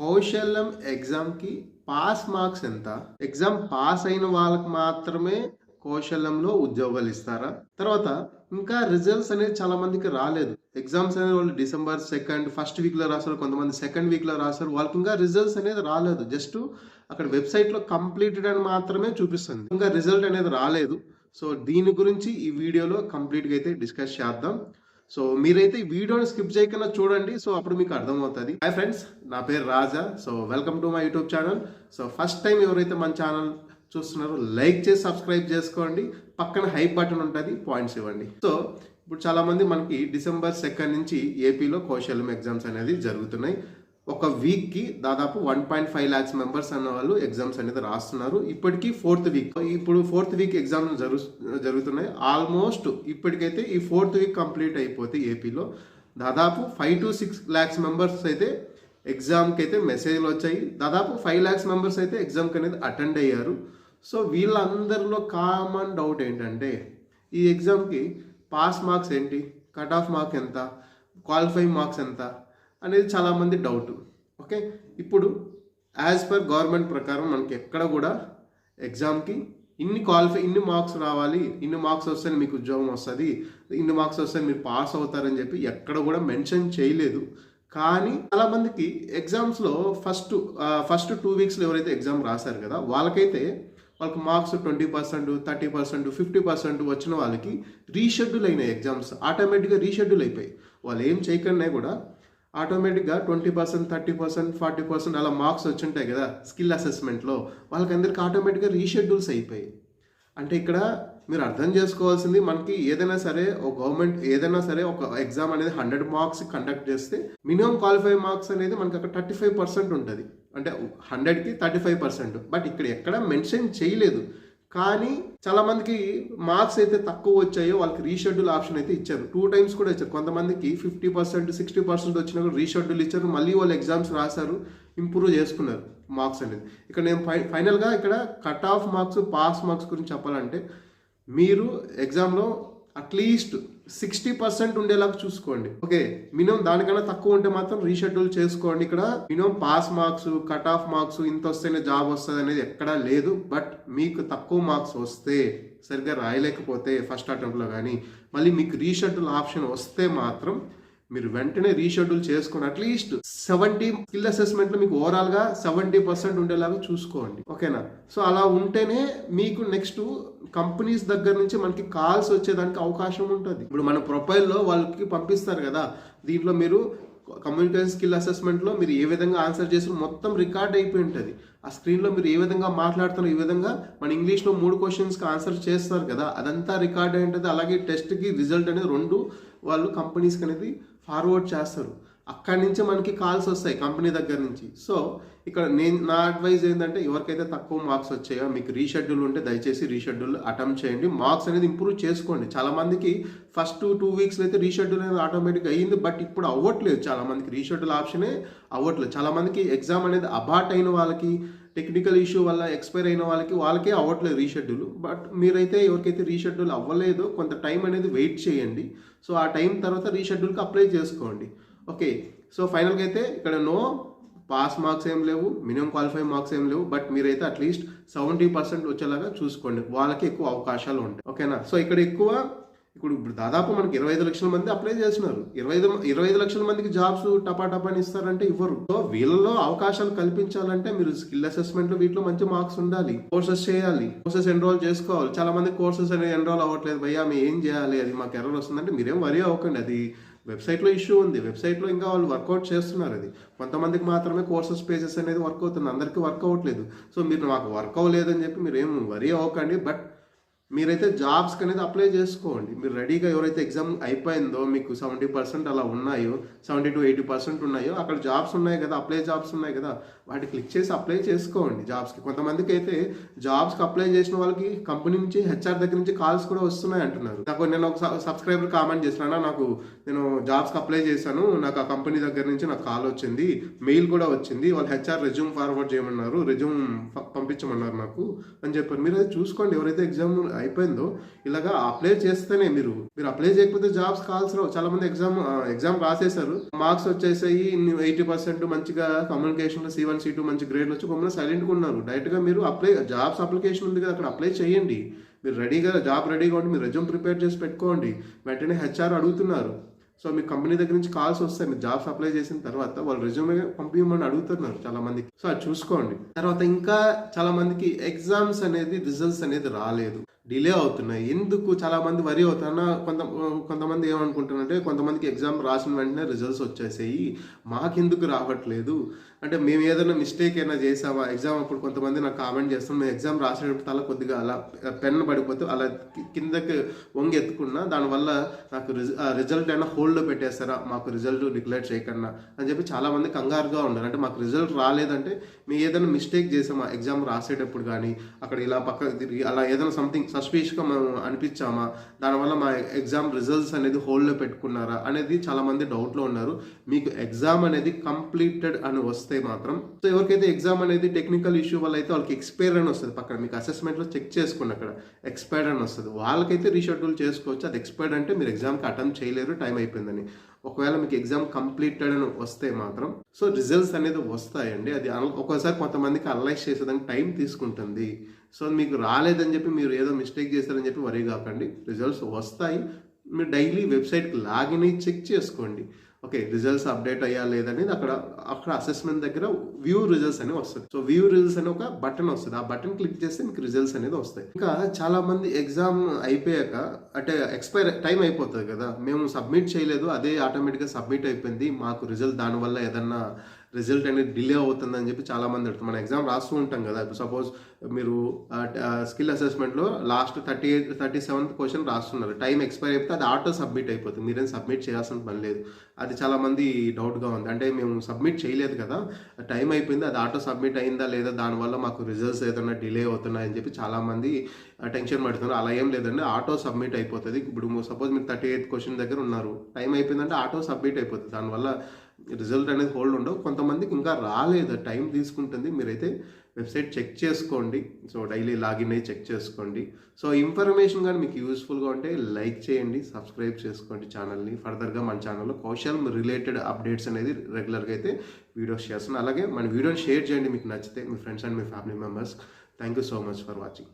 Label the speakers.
Speaker 1: కౌశల్యం ఎగ్జామ్కి pass marks ఎంత? Exam pass అయిన వాళ్ళకి మాత్రమే కౌశల్యంలో ఉద్యోగాలు ఇస్తారా? తర్వాత ఇంకా రిజల్ట్స్ అనేది చాలా మందికి రాలేదు. ఎగ్జామ్స్ అనేది వాళ్ళు డిసెంబర్ సెకండ్ ఫస్ట్ వీక్లో రాస్తారు కొంతమంది సెకండ్ వీక్లో రాస్తారు. వాళ్ళకి ఇంకా రిజల్ట్స్ అనేది రాలేదు. జస్ట్ అక్కడ వెబ్సైట్లో కంప్లీటెడ్ అని మాత్రమే చూపిస్తుంది. ఇంకా రిజల్ట్ అనేది రాలేదు. సో దీని గురించి ఈ వీడియోలో కంప్లీట్గా అయితే డిస్కస్ చేద్దాం. సో మీరైతే ఈ వీడియోని స్కిప్ చేయకుండా చూడండి. సో అప్పుడు మీకు అర్థమవుతుంది. హాయ్ ఫ్రెండ్స్ నా పేరు Raja. So welcome to my YouTube channel. So first time ఎవరైతే మన ఛానల్ చూస్తున్నారో లైక్ చేసి సబ్స్క్రైబ్ చేసుకోండి. పక్కన హైప్ బటన్ ఉంటుంది పాయింట్స్ ఇవ్వండి. సో ఇప్పుడు చాలామంది మనకి డిసెంబర్ సెకండ్ నుంచి ఏపీలో కౌశల్యం ఎగ్జామ్స్ అనేది జరుగుతున్నాయి. ఒక వీక్కి దాదాపు one point five lakhs members అన్న వాళ్ళు ఎగ్జామ్స్ అనేది రాస్తున్నారు. ఇప్పటికీ ఫోర్త్ వీక్ ఇప్పుడు ఫోర్త్ వీక్ ఎగ్జామ్ జరు జరుగుతున్నాయి. ఆల్మోస్ట్ ఇప్పటికైతే ఈ ఫోర్త్ వీక్ కంప్లీట్ అయిపోతే ఏపీలో దాదాపు five to six lakhs members అయితే ఎగ్జామ్కి అయితే మెసేజ్లు వచ్చాయి. దాదాపు ఫైవ్ ల్యాక్స్ మెంబర్స్ అయితే ఎగ్జామ్కి అనేది అటెండ్ అయ్యారు. సో వీళ్ళందరిలో కామన్ డౌట్ ఏంటంటే ఈ ఎగ్జామ్కి పాస్ మార్క్స్ ఏంటి? కట్ ఆఫ్ మార్క్ ఎంత? క్వాలిఫై మార్క్స్ ఎంత? అనేది చాలామంది డౌట్ ఓకే ఇప్పుడు యాజ్ పర్ గవర్నమెంట్ ప్రకారం మనకి ఎక్కడ కూడా ఎగ్జామ్కి ఇన్ని క్వాలిఫై ఇన్ని మార్క్స్ రావాలి ఇన్ని మార్క్స్ వస్తే మీకు ఉద్యోగం వస్తుంది ఇన్ని మార్క్స్ వస్తే మీరు పాస్ అవుతారని చెప్పి ఎక్కడ కూడా మెన్షన్ చేయలేదు. కానీ చాలామందికి ఎగ్జామ్స్లో ఫస్ట్ ఫస్ట్ టూ వీక్స్లో ఎవరైతే ఎగ్జామ్ రాశారు కదా వాళ్ళకైతే వాళ్ళకి marks twenty percent thirty percent fifty percent వచ్చిన వాళ్ళకి రీషెడ్యూల్ అయినాయి ఎగ్జామ్స్ ఆటోమేటిక్గా రీషెడ్యూల్ అయిపోయి వాళ్ళు ఏం చేయకుండా కూడా ఆటోమేటిక్గా twenty percent thirty percent forty percent అలా మార్క్స్ వచ్చింటాయి కదా స్కిల్ అసెస్మెంట్లో. వాళ్ళకందరికీ ఆటోమేటిక్గా రీషెడ్యూల్స్ అయిపోయాయి. అంటే ఇక్కడ మీరు అర్థం చేసుకోవాల్సింది మనకి ఏదైనా సరే ఒక గవర్నమెంట్ ఏదైనా సరే ఒక ఎగ్జామ్ అనేది హండ్రెడ్ మార్క్స్ కండక్ట్ చేస్తే మినిమం క్వాలిఫై మార్క్స్ అనేది మనకి అక్కడ థర్టీ ఫైవ్ పర్సెంట్ ఉంటుంది. అంటే హండ్రెడ్కి థర్టీ ఫైవ్ పర్సెంట్. బట్ ఇక్కడ ఎక్కడ మెన్షన్ చేయలేదు. కానీ చాలా మందికి మార్క్స్ అయితే తక్కువ వచ్చాయో వాళ్ళకి రీషెడ్యూల్ ఆప్షన్ అయితే ఇచ్చారు. టూ టైమ్స్ కూడా ఇచ్చారు. కొంతమందికి ఫిఫ్టీ పర్సెంట్ సిక్స్టీ పర్సెంట్ వచ్చినా కూడా రీషెడ్యూల్ ఇచ్చారు. మళ్ళీ వాళ్ళు ఎగ్జామ్స్ రాశారు ఇంప్రూవ్ చేసుకున్నారు మార్క్స్ అనేది. ఇక్కడ నేను ఫై ఫైనల్గా ఇక్కడ cut off marks pass marks గురించి చెప్పాలంటే మీరు ఎగ్జామ్లో అట్లీస్ట్ సిక్స్టీ పర్సెంట్ ఉండేలాగా చూసుకోండి. ఓకే మినిమం దానికన్నా తక్కువ ఉంటే మాత్రం రీషెడ్యూల్ చేసుకోండి. ఇక్కడ minimum pass marks cut off marks ఇంత వస్తేనే జాబ్ వస్తుంది అనేది ఎక్కడా లేదు. బట్ మీకు తక్కువ మార్క్స్ వస్తే సరిగ్గా రాయలేకపోతే ఫస్ట్ అటెంప్ట్లో కానీ మళ్ళీ మీకు రీషెడ్యూల్ ఆప్షన్ వస్తే మాత్రం మీరు వెంటనే రీషెడ్యూల్ చేసుకోండి అట్లీస్ట్ సెవెంటీ స్కిల్ అసెస్మెంట్లో మీకు ఓవరాల్గా సెవెంటీ పర్సెంట్ ఉండేలాగా చూసుకోండి. ఓకేనా సో అలా ఉంటేనే మీకు నెక్స్ట్ కంపెనీస్ దగ్గర నుంచి మనకి కాల్స్ వచ్చేదానికి అవకాశం ఉంటుంది. ఇప్పుడు మన ప్రొఫైల్లో వాళ్ళకి పంపిస్తారు కదా? దీంట్లో మీరు కమ్యూనికేషన్ స్కిల్ అసెస్మెంట్లో మీరు ఏ విధంగా ఆన్సర్ చేసిన మొత్తం రికార్డ్ అయిపోయి ఉంటుంది. ఆ స్క్రీన్లో మీరు ఏ విధంగా మాట్లాడుతున్నారు ఈ విధంగా మన ఇంగ్లీష్లో మూడు క్వశ్చన్స్కి ఆన్సర్ చేస్తారు కదా? అదంతా రికార్డ్ అయి ఉంటుంది. అలాగే టెస్ట్కి రిజల్ట్ అనేది రెండు వాళ్ళు కంపెనీస్కి అనేది ఫార్వర్డ్ చేస్తారు. అక్కడి నుంచి మనకి కాల్స్ వస్తాయి కంపెనీ దగ్గర నుంచి. సో ఇక్కడ నేను నా అడ్వైజ్ ఏంటంటే ఎవరికైతే తక్కువ మార్క్స్ వచ్చాయో మీకు రీషెడ్యూల్ ఉంటే దయచేసి రీషెడ్యూల్ అటెంప్ట్ చేయండి. మార్క్స్ అనేది ఇంప్రూవ్ చేసుకోండి. చాలామందికి ఫస్ట్ టూ వీక్స్లో అయితే రీషెడ్యూల్ అనేది ఆటోమేటిక్ అయ్యింది బట్ ఇప్పుడు అవ్వట్లేదు. చాలామందికి రీషెడ్యూల్ ఆప్షనే అవ్వట్లేదు. చాలామందికి ఎగ్జామ్ అనేది అబాట్ అయిన వాళ్ళకి టెక్నికల్ ఇష్యూ వల్ల ఎక్స్పైర్ అయిన వాళ్ళకి వాళ్ళకే అవ్వట్లేదు రీషెడ్యూల్ బట్ మీరైతే ఎవరికైతే రీషెడ్యూల్ అవ్వలేదో కొంత టైం అనేది వెయిట్ చేయండి. సో ఆ టైం తర్వాత రీషెడ్యూల్కి అప్లై చేసుకోండి. ఓకే సో ఫైనల్గా అయితే ఇక్కడ నో పాస్ మార్క్స్ ఏం లేవు మినిమం క్వాలిఫై మార్క్స్ ఏం లేవు బట్ మీరైతే అట్లీస్ట్ సెవెంటీ పర్సెంట్ వచ్చేలాగా చూసుకోండి. వాళ్ళకి ఎక్కువ అవకాశాలు ఉంటాయి. ఓకేనా సో ఇక్కడ ఎక్కువ ఇప్పుడు ఇప్పుడు దాదాపు మనకి ఇరవై ఐదు లక్షల మంది అప్లై చేస్తున్నారు. ఇరవై ఐదు ఇరవై ఐదు లక్షల మందికి జాబ్స్ టపా టపాని ఇస్తారంటే ఇవ్వరు. సో వీళ్ళలో అవకాశాలు కల్పించాలంటే మీరు స్కిల్ అసెస్మెంట్ వీటిలో మంచి మార్క్స్ ఉండాలి. కోర్సెస్ చేయాలి. కోర్సెస్ ఎన్రోల్ చేసుకోవాలి. చాలా మంది కోర్సెస్ అనేది ఎన్రోల్ అవ్వట్లేదు. భయ్యా మేము ఏం చేయాలి? అది మాకు ఎర్రర్ వస్తుందంటే మీరేం వరి అవ్వకండి. అది వెబ్సైట్లో ఇష్యూ ఉంది. వెబ్సైట్లో ఇంకా వాళ్ళు వర్కౌట్ చేస్తున్నారు అది. కొంతమందికి మాత్రమే కోర్సెస్ పేజెస్ అనేది వర్క్ అవుతుంది. అందరికీ వర్క్ అవ్వట్లేదు. సో మీరు మాకు వర్క్ అవ్వలేదని చెప్పి మీరు ఏం వరి అవ్వకండి. బట్ మీరైతే జాబ్స్కి అనేది అప్లై చేసుకోండి. మీరు రెడీగా ఎవరైతే ఎగ్జామ్ అయిపోయిందో మీకు సెవెంటీ పర్సెంట్ అలా ఉన్నాయో సెవెంటీ టు ఎయిటీ పర్సెంట్ ఉన్నాయో అక్కడ జాబ్స్ ఉన్నాయి కదా అప్లై జాబ్స్ ఉన్నాయి కదా వాటి క్లిక్ చేసి అప్లై చేసుకోండి జాబ్స్కి కొంతమందికి అయితే జాబ్స్కి అప్లై చేసిన వాళ్ళకి కంపెనీ నుంచి హెచ్ఆర్ దగ్గర నుంచి కాల్స్ కూడా వస్తున్నాయి అంటున్నారు. నాకు నేను ఒక సబ్స్క్రైబర్ కామెంట్ చేసినా నాకు నేను జాబ్స్కి అప్లై చేశాను నాకు ఆ కంపెనీ దగ్గర నుంచి నాకు కాల్ వచ్చింది మెయిల్ కూడా వచ్చింది వాళ్ళు హెచ్ఆర్ రెజ్యూమ్ ఫార్వర్డ్ చేయమన్నారు రెజ్యూమ్ పంపించమన్నారు నాకు అని చెప్పారు. మీరు అయితే చూసుకోండి. ఎవరైతే ఎగ్జామ్ అయిపోయిందో ఇలాగా అప్లై చేస్తేనే మీరు. మీరు అప్లై చేయకపోతే జాబ్స్ కాల్స్ రావు చాలా మంది ఎగ్జామ్ ఎగ్జామ్ రాసేసారు మార్క్స్ వచ్చేసాయి ఎయిటీ పర్సెంట్ మంచిగా communication C one C two మంచి గ్రేడ్ వచ్చి కొమ్మని సైలెంట్గా ఉన్నారు. డైరెక్ట్గా మీరు అప్లై జాబ్స్ అప్లికేషన్ ఉంది కదా అక్కడ అప్లై చేయండి. మీరు రెడీగా జాబ్ రెడీగా ఉండి మీరు రెజ్యూమ్ ప్రిపేర్ చేసి పెట్టుకోండి. వెంటనే హెచ్ఆర్ అడుగుతున్నారు. సో మీ కంపెనీ దగ్గర నుంచి కాల్స్ వస్తాయి. మీరు జాబ్స్ అప్లై చేసిన తర్వాత వాళ్ళు రెజ్యూమే పంపించమని అడుగుతున్నారు చాలా మందికి. సో అది చూసుకోండి. తర్వాత ఇంకా చాలా మందికి ఎగ్జామ్స్ అనేది రిజల్ట్స్ అనేది రాలేదు. డిలే అవుతున్నాయి. ఎందుకు చాలా మంది వరి అవుతున్నా కొంత కొంతమంది ఏమనుకుంటున్నారంటే కొంతమందికి ఎగ్జామ్ రాసిన వెంటనే రిజల్ట్స్ వచ్చేసాయి. మాకెందుకు రావట్లేదు? అంటే మేము ఏదైనా మిస్టేక్ అయినా చేసామా? ఎగ్జామ్ అప్పుడు కొంతమంది నాకు కామెంట్ చేస్తాం మేము ఎగ్జామ్ రాసేటప్పుడు తల కొద్దిగా అలా పెన్ పడిపోతే అలా కిందకి వంగి ఎత్తుకున్నా దానివల్ల నాకు రిజల్ట్ అయినా హోల్డ్లో పెట్టేస్తారా? మాకు రిజల్ట్ డిక్లేర్ చేయకన్నా. అని చెప్పి చాలామంది కంగారుగా ఉన్నారు. అంటే మాకు రిజల్ట్ రాలేదంటే మేము ఏదైనా మిస్టేక్ చేసామా? ఎగ్జామ్ రాసేటప్పుడు కానీ అక్కడ ఇలా పక్క తిరిగి అలా ఏదైనా సంథింగ్ సస్పీషియస్గా మేము అనిపించామా? దానివల్ల మా ఎగ్జామ్ రిజల్ట్స్ అనేది హోల్డ్లో పెట్టుకున్నారా? అనేది చాలామంది డౌట్లో ఉన్నారు. మీకు ఎగ్జామ్ అనేది కంప్లీటెడ్ అని వస్తే మాత్రం. సో ఎవరికైతే ఎగ్జామ్ అనేది టెక్నికల్ ఇష్యూ వల్ల అయితే వాళ్ళకి ఎక్స్పైర్ అని వస్తుంది పక్కన. మీకు అసెస్మెంట్లో చెక్ చేసుకోండి అక్కడ. ఎక్స్పైర్డ్ అని వస్తుంది. వాళ్ళకైతే రీషెడ్యూల్ చేసుకోవచ్చు. అది ఎక్స్పైర్డ్ అంటే మీరు ఎగ్జామ్కి అటెంప్ట్ చేయలేరు. టైం అయిపోయిందని. ఒకవేళ మీకు ఎగ్జామ్ కంప్లీటెడ్ అని వస్తే మాత్రం. సో రిజల్ట్స్ అనేది వస్తాయండి. అది ఒకసారి కొంతమందికి అనలైజ్ చేసేదానికి టైం తీసుకుంటుంది. సో మీకు రాలేదని చెప్పి మీరు ఏదో మిస్టేక్ చేశారని చెప్పి వరీ కాకండి. రిజల్ట్స్ వస్తాయి. మీరు డైలీ వెబ్సైట్కి లాగిన్ అయ్యి చెక్ చేసుకోండి. ఓకే రిజల్ట్స్ అప్డేట్ అయ్యా లేదనేది అక్కడ అక్కడ అసెస్మెంట్ దగ్గర వ్యూ రిజల్ట్స్ అని వస్తుంది సో వ్యూ రిజల్ట్స్ అని ఒక బటన్ వస్తుంది. ఆ బటన్ క్లిక్ చేస్తే మీకు రిజల్ట్స్ అనేది వస్తాయి. ఇంకా చాలా మంది ఎగ్జామ్ అయిపోయాక అంటే ఎక్స్పైర్ టైం అయిపోతుంది కదా. మేము సబ్మిట్ చేయలేదు అదే ఆటోమేటిక్గా సబ్మిట్ అయిపోయింది. మాకు రిజల్ట్ దానివల్ల ఏదన్నా రిజల్ట్ అనేది డిలే అవుతుందని చెప్పి చాలామంది అడుగుతారు. మన ఎగ్జామ్ రాస్తూ ఉంటాం కదా. ఇప్పుడు సపోజ్ మీరు skill అసెస్మెంట్లో last thirty eight thirty seventh question రాస్తున్నారు. టైం ఎక్స్పైర్ అయిపోతే అది ఆటో సబ్మిట్ అయిపోతుంది. మీరేం సబ్మిట్ చేయాల్సిన పని లేదు. అది చాలామంది డౌట్గా ఉంది. అంటే మేము సబ్మిట్ చేయలేదు కదా. టైం అయిపోయింది అది ఆటో సబ్మిట్ అయిందా లేదా దానివల్ల మాకు రిజల్ట్స్ ఏదైనా డిలే అవుతున్నాయని చెప్పి చాలామంది టెన్షన్ పడుతున్నారు. అలా ఏం లేదండి. ఆటో సబ్మిట్ అయిపోతుంది. ఇప్పుడు సపోజ్ మీరు థర్టీ ఎయిత్ క్వశ్చన్ దగ్గర ఉన్నారు. టైం అయిపోయిందంటే ఆటో సబ్మిట్ అయిపోతుంది. దానివల్ల రిజల్ట్ అనేది హోల్డ్ ఉండవు. కొంతమందికి ఇంకా రాలేదు. టైం తీసుకుంటుంది. మీరైతే వెబ్సైట్ చెక్ చేసుకోండి. సో డైలీ లాగిన్ అయ్యి చెక్ చేసుకోండి. సో ఇన్ఫర్మేషన్ కానీ మీకు యూస్ఫుల్గా ఉంటే లైక్ చేయండి. సబ్స్క్రైబ్ చేసుకోండి ఛానల్ని. ఫర్దర్గా మన ఛానల్లో కౌశల్ రిలేటెడ్ అప్డేట్స్ అనేది రెగ్యులర్గా అయితే వీడియోస్ చేస్తున్నాను. అలాగే మన వీడియోని షేర్ చేయండి. మీకు నచ్చితే మీ friends and me family members. Thank you so much for watching.